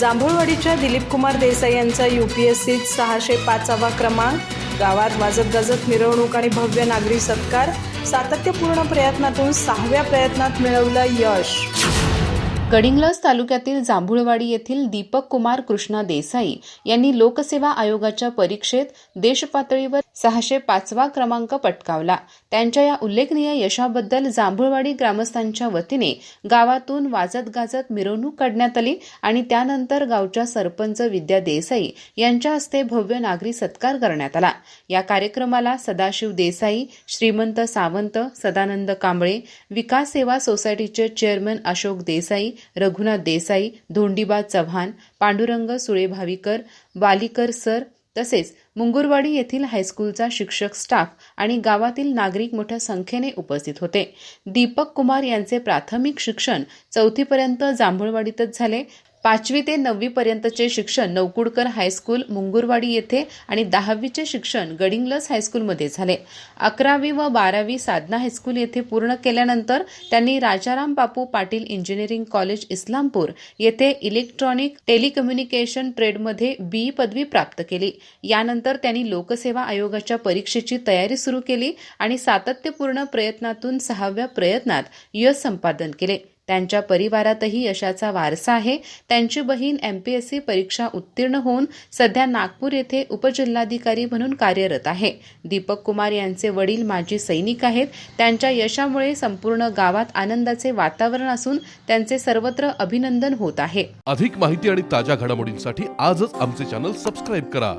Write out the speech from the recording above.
जांभूळवाडीच्या दिलीप कुमार देसाई यांचा U P S सीत सहाशे पाचावा क्रमांक. गावात वाजत गाजत मिरवणूक आणि भव्य नागरी सत्कार. सातत्यपूर्ण प्रयत्नातून सहाव्या प्रयत्नात मिळवलं यश. गडिंग्लज तालुक्यातील जांभुळवाडी येथील दीपक कुमार कृष्णा देसाई यांनी लोकसेवा आयोगाच्या परीक्षेत देशपातळीवर सहाशे पाचवा क्रमांक पटकावला. त्यांच्या या उल्लेखनीय यशाबद्दल जांभुळवाडी ग्रामस्थांच्या वतीने गावातून वाजत गाजत मिरवणूक काढण्यात आली आणि त्यानंतर गावच्या सरपंच विद्या देसाई यांच्या हस्ते भव्य नागरी सत्कार करण्यात आला. या कार्यक्रमाला सदाशिव देसाई श्रीमंत सावंत सदानंद कांबळे विकास सेवा सोसायटीचे चेअरमन अशोक देसाई रघुनाथ देसाई धोंडीबा चव्हाण पांडुरंग सुळे भाविकर वालीकर सर तसेच मुंगुरवाडी येथील हायस्कूलचा शिक्षक स्टाफ आणि गावातील नागरिक मोठ्या संख्येने उपस्थित होते. दीपक कुमार यांचे प्राथमिक शिक्षण चौथीपर्यंत जांभूळवाडीतच झाले. पाचवी ते नववी पर्यंतचे शिक्षण नौकुडकर हायस्कूल मुंगुरवाडी येथे आणि दहावीचे शिक्षण गडिंगलस हायस्कूलमध्ये झाले. अकरावी व बारावी साधना हायस्कूल येथे पूर्ण केल्यानंतर त्यांनी राजाराम बापू पाटील इंजिनिअरिंग कॉलेज इस्लामपूर येथे इलेक्ट्रॉनिक टेलिकम्युनिकेशन ट्रेडमध्ये बी पदवी प्राप्त केली. यानंतर त्यांनी लोकसेवा आयोगाच्या परीक्षेची तयारी सुरू केली आणि सातत्यपूर्ण प्रयत्नातून सहाव्या प्रयत्नात यश संपादन केले. त्यांच्या परिवारातही यशाचा वारसा आहे. त्यांची बहीण एम पी एस सी परीक्षा उत्तीर्ण होऊन सध्या नागपूर येथे उपजिल्हाधिकारी म्हणून कार्यरत आहे. दीपक कुमार यांचे वडील माजी सैनिक आहेत. त्यांच्या यशामुळे संपूर्ण गावात आनंदाचे वातावरण असून त्यांचे सर्वत्र अभिनंदन होत आहे. अधिक माहिती आणि ताज्या घडामोडींसाठी आजच आमचे चॅनल सबस्क्राईब करा.